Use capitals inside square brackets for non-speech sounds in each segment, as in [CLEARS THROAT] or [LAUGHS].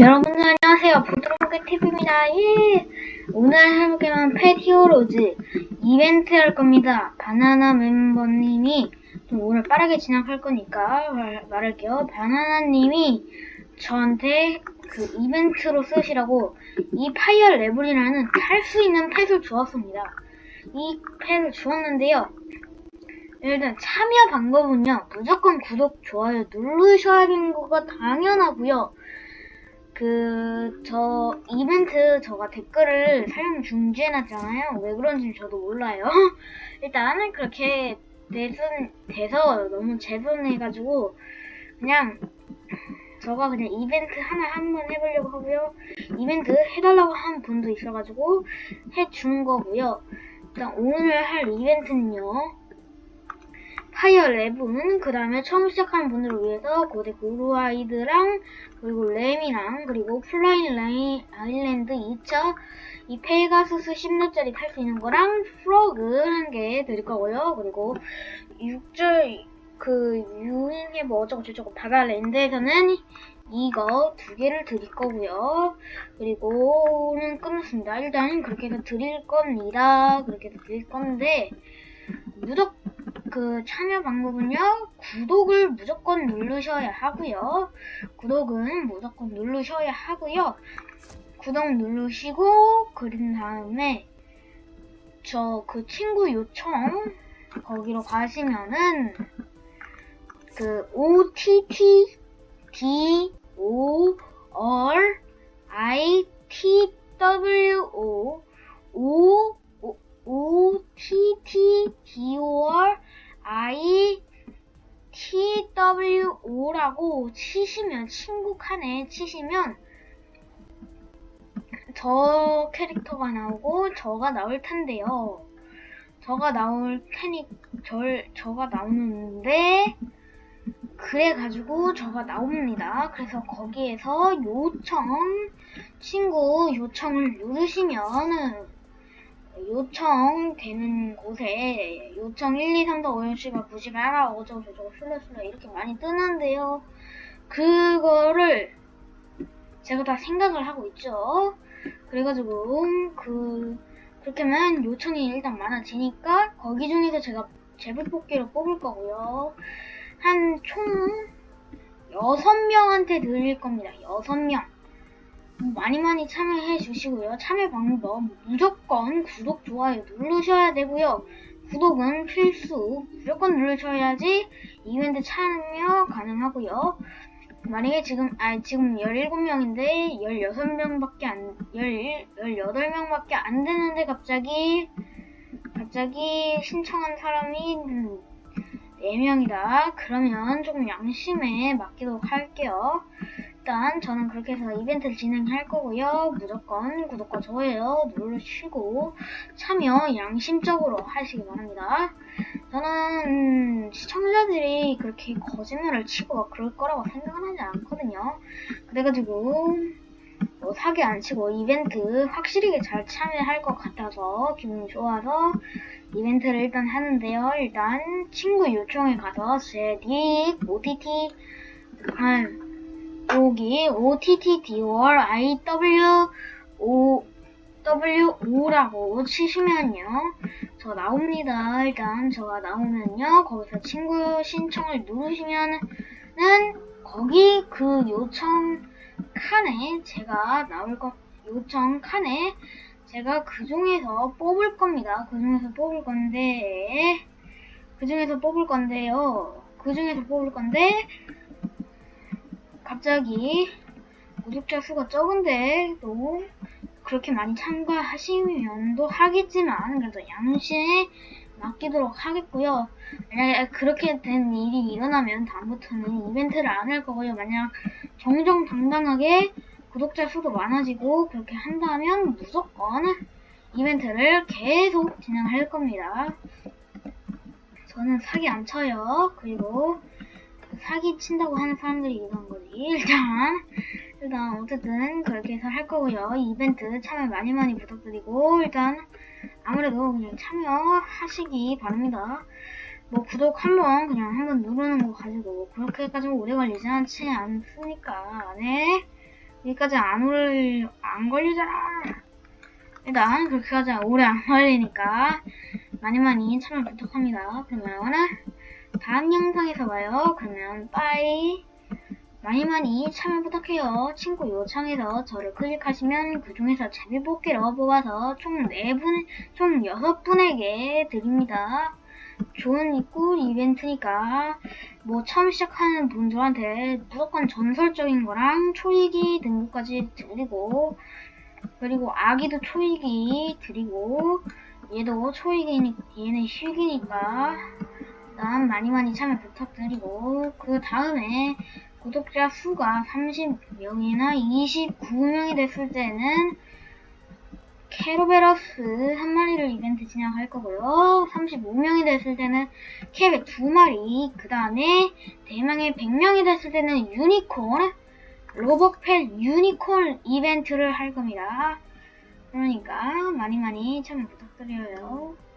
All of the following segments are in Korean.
여러분들 안녕하세요. 보드로게 TV입니다. 예! 오늘 펫 히어로즈 이벤트 할 겁니다. 바나나 멤버님이 좀 오늘 빠르게 진행할 거니까 말, 말할게요. 바나나님이 저한테 그 이벤트로 쓰시라고 이 파이어 레블이라는 탈 수 있는 펫을 주었습니다. 이 펫을 주었는데요. 일단 참여 방법은요. 무조건 구독, 좋아요 누르셔야 되는 거가 당연하고요. 그, 저, 이벤트, 저가 댓글을 사용 중지해놨잖아요. 왜 그런지 저도 몰라요. [LAUGHS] 일단, 그렇게 돼서, 돼서 너무 죄송해가지고, 그냥, 저가 그냥 이벤트 하나 한번 해보려고 하고요. 이벤트 해달라고 한 분도 있어가지고, 해준 거고요. 일단, 오늘 할 이벤트는요. 파이어 랩은 그 다음에 처음 시작하는 분들을 위해서 고대 고루아이드랑 그리고 램이랑 그리고 플라잉 라인 아일랜드 2차 이 페가수스 10렙짜리 탈 수 있는 거랑 프로그 한 개 드릴 거고요. 그리고 6절 그 유인의 뭐 어쩌고 저쩌고 바다 랜드에서는 이거 두 개를 드릴 거고요. 그리고는 끝났습니다. 일단 그렇게 해서 드릴 겁니다. 그렇게 해서 드릴 건데 무조건 그 참여 방법은요. 구독을 무조건 누르셔야 하고요. 구독은 무조건 누르셔야 하고요. 구독 누르시고 그린 다음에 저 그 친구 요청 거기로 가시면은 그 OTT D O R I T W O O O T T D O R I T W O라고 치시면 친구 칸에 치시면 저 캐릭터가 나오고 저가 나올 텐데요. 저가 나올 테니 절 저가 나오는데 그래 가지고 저가 나옵니다. 그래서 거기에서 요청 친구 요청을 누르시면 요청되는 곳에 요청 1, 2, 3, 4, 5, 6, 7, 8, 9, 10, 1, 어쩌고 저쩌고 슬래 이렇게 많이 뜨는데요. 그거를 제가 다 생각을 하고 있죠. 그래가지고 그 그렇게 하면 요청이 일단 많아지니까 거기 중에서 제가 제비 뽑기를 뽑을 거고요. 한 총 6명한테 드릴 겁니다. 6명. 많이 많이 참여해 주시고요. 참여 방법 무조건 구독, 좋아요 누르셔야 되고요. 구독은 필수 무조건 누르셔야지 이벤트 참여 가능하고요. 만약에 지금 아 지금 17명인데 16명밖에 안 11, 18명밖에 안 되는데 갑자기 갑자기 신청한 사람이 4명이다. 그러면 조금 양심에 맡기도록 할게요. 일단 저는 그렇게 해서 이벤트를 진행할 거고요. 무조건 구독과 좋아요 누르시고 참여 양심적으로 하시기 바랍니다. 저는 음, 시청자들이 그렇게 거짓말을 치고 막 그럴 거라고 생각은 하지 않거든요. 그래가지고 뭐 사기 안 치고 이벤트 확실히 잘 참여할 것 같아서 기분이 좋아서 이벤트를 일단 하는데요. 일단 친구 요청에 가서 제딕 OTT 한 OTTDOR IW O W O라고 치시면요. 저 나옵니다. 일단 저가 나오면요. 거기서 친구 신청을 누르시면은 거기 그 요청 칸에 제가 나올 것 요청 칸에 제가 그 중에서 뽑을 겁니다. 그 중에서 뽑을 건데 그 중에서 뽑을 건데요. 그 중에서 뽑을 건데 갑자기 구독자 수가 적은데 또 그렇게 많이 참가하시면 또 하겠지만 그래도 양심에 맡기도록 하겠고요. 만약에 그렇게 된 일이 일어나면 다음부터는 이벤트를 안 할 거고요. 만약 정정당당하게 구독자 수도 많아지고 그렇게 한다면 무조건 이벤트를 계속 진행할 겁니다. 저는 사기 안 쳐요. 그리고 사기 친다고 하는 사람들이 이런 거지. [LAUGHS] 일단, 일단, 어쨌든, 그렇게 해서 할 거고요. 이벤트 참여 많이 많이 부탁드리고, 일단, 아무래도 그냥 참여하시기 바랍니다. 뭐, 구독 한 번, 그냥 한 번 누르는 거 가지고, 그렇게 가지고 오래 걸리지 않지 않습니까? 네. 여기까지 안 올, 안 걸리잖아. 일단 그렇게 하자. 오래 안 걸리니까 많이 많이 참여 부탁합니다. 그러면 다음 영상에서 봐요. 그러면 빠이. 많이 많이 참여 부탁해요. 친구 요청해서 저를 클릭하시면 그 중에서 제비뽑기로 뽑아서 총 4분, 총 6분에게 드립니다. 좋은 꿀 이벤트니까 뭐 처음 시작하는 분들한테 무조건 전설적인 거랑 초이기 등급까지 드리고 그리고 아기도 초이기 드리고 얘도 초이기니 얘는 휴기니까 일단 많이 많이 참여 부탁드리고 그 다음에 구독자 수가 30명이나 29명이 됐을 때는 캐로베러스 한 마리를 이벤트 진행할 거고요. 35명이 됐을 때는 캐베 두 마리, 그 다음에 대망의 100명이 됐을 때는 유니콘, 로버펠 유니콘 이벤트를 할 겁니다. 그러니까 많이 많이 참여 부탁드려요.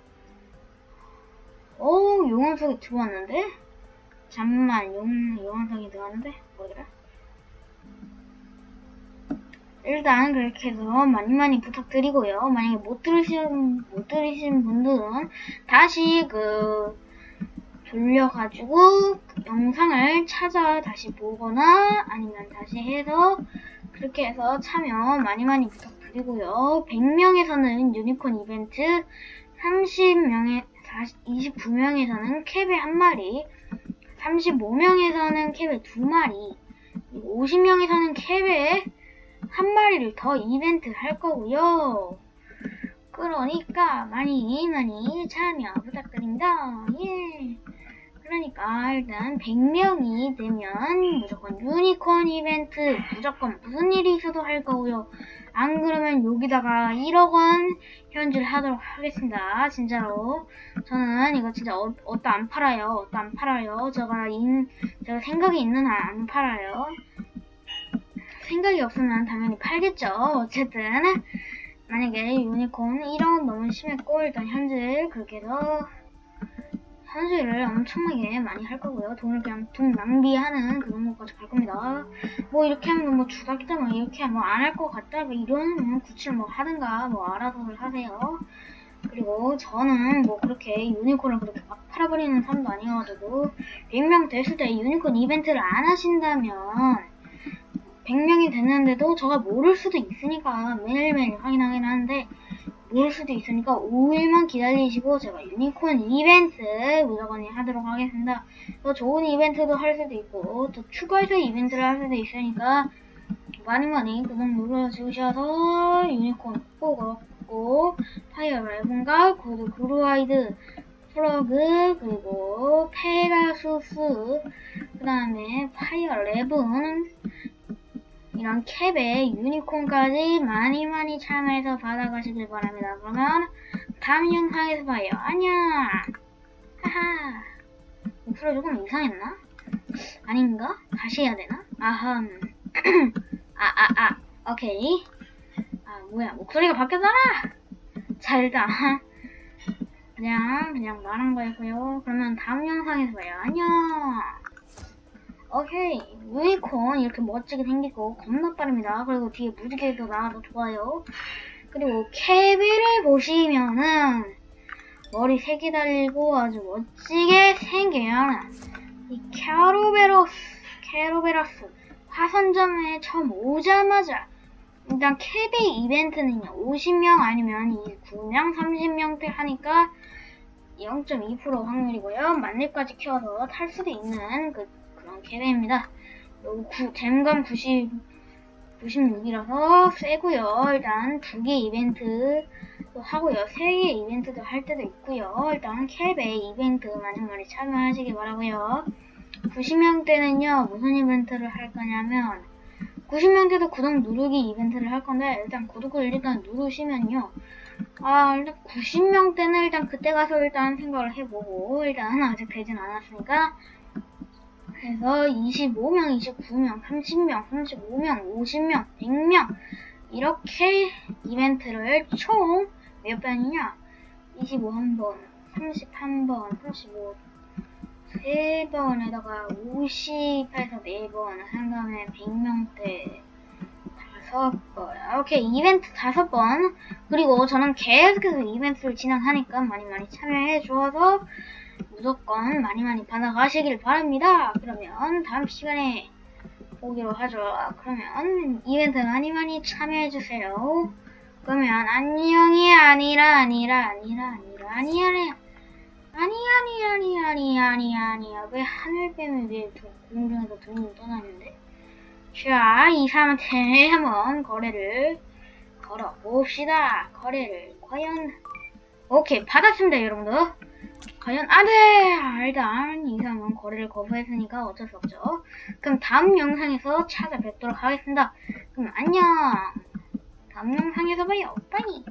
오, 용원석이 들어왔는데? 잠만, 용, 용원석이 들어왔는데? 뭐더라? 일단 그렇게 해서 많이 많이 부탁드리고요. 만약에 못 들으신 못 들으신 분들은 다시 그 돌려가지고 그 영상을 찾아 다시 보거나 아니면 다시 해서 그렇게 해서 참여 많이 많이 부탁드리고요. 100명에서는 유니콘 이벤트, 30명에 29명에서는 캡에 한 마리, 35명에서는 캡에 두 마리, 50명에서는 캡에 한 마리를 더 이벤트 할 거고요. 그러니까 많이 많이 참여 부탁드립니다. 예. 그러니까 일단 100명이 되면 무조건 유니콘 이벤트 무조건 무슨 일이 있어도 할 거고요. 안 그러면 여기다가 1억 원 현질 하도록 하겠습니다. 진짜로. 저는 이거 진짜 어, 어디다 안 팔아요. 어디다 안 팔아요. 제가 인, 제가 생각이 있는 한 안 팔아요. 생각이 없으면 당연히 팔겠죠. 어쨌든 만약에 유니콘 1억 너무 심했고 일단 현질 그렇게 해서 현질을 엄청나게 많이 할 거고요. 돈을 그냥 돈 낭비하는 그런 것까지 갈 겁니다. 뭐 이렇게 하면 뭐 주작이다 뭐 이렇게 하면 안할 것 같다 뭐 이런 구치를 뭐 하든가 뭐 알아서들 하세요. 그리고 저는 뭐 그렇게 유니콘을 그렇게 막 팔아버리는 사람도 아니어가지고 100명 됐을 때 유니콘 이벤트를 안 하신다면 100명이 됐는데도 저가 모를 수도 있으니까 매일매일 확인하긴 하는데 모를 수도 있으니까 5일만 기다리시고 제가 유니콘 이벤트 무조건 하도록 하겠습니다. 더 좋은 이벤트도 할 수도 있고 또 추가해서 이벤트를 할 수도 있으니까 많이 많이 구독 눌러주셔서 유니콘 꼭 얻고 파이어 레븐과 구두 그루아이드 플러그 그리고 페가수스 그 다음에 파이어 레븐 이런 캡에 유니콘까지 많이 많이 참여해서 받아가시길 바랍니다. 그러면 다음 영상에서 봐요. 안녕! 하하. 목소리 조금 이상했나? 아닌가? 다시 해야 되나? 아흠. [CLEARS THROAT] 아, 아, 아. 오케이. 아, 뭐야. 목소리가 바뀌었잖아! 자, 일단. 그냥, 그냥 말한 거였고요. 그러면 다음 영상에서 봐요. 안녕! 오케이 유니콘 이렇게 멋지게 생기고 겁나 빠릅니다. 그리고 뒤에 무지개도 나와도 좋아요. 그리고 캐비를 보시면은 머리 세개 달리고 아주 멋지게 생겨요. 이 캐로베로스 캐로베로스 화선점에 처음 오자마자 일단 캐비 이벤트는요 50명 아니면 29명 30명대 하니까 0.2% 확률이고요. 만렙까지 키워서 탈 수도 있는 그 요 댐감 90, 96이라서 세고요. 일단 두 개 이벤트 도 하고요. 세 개 이벤트도 할 때도 있고요. 일단 캡에 이벤트 많은 말이 참여하시기 바라고요. 90명 때는요. 무슨 이벤트를 할 거냐면 90명 때도 구독 누르기 이벤트를 할 건데 일단 구독을 일단 누르시면요. 아 일단 90명 때는 일단 그때 가서 일단 생각을 해보고 일단 아직 되진 않았으니까 그래서 25명, 29명, 30명, 35명, 50명, 100명 이렇게 이벤트를 총 몇 번이냐? 25번, 31번, 35 3번에다가 50에서 4번 한 다음에 100명대 다섯 번. 오케이, 이벤트 다섯 번. 그리고 저는 계속해서 이벤트를 진행하니까 많이 많이 참여해 주어서 무조건 많이 많이 받아가시길 바랍니다. 그러면 다음 시간에 보기로 하죠. 그러면 이벤트 많이 많이 참여해 주세요. 그러면 안녕이 아니라 아니라 아니라 아니라 아니 아니 아니 아니 아니 아니 아니 아니야 왜 하늘 빼면 왜 두- 공중에서 등이 떠나는데 자 이 사람한테 한번 거래를 걸어 봅시다 거래를 과연 오케이 받았습니다 여러분들 과연 안돼 일단 이 사람은 거래를 거부했으니까 어쩔 수 없죠. 그럼 다음 영상에서 찾아뵙도록 하겠습니다. 그럼 안녕. 다음 영상에서 봐요. 빠이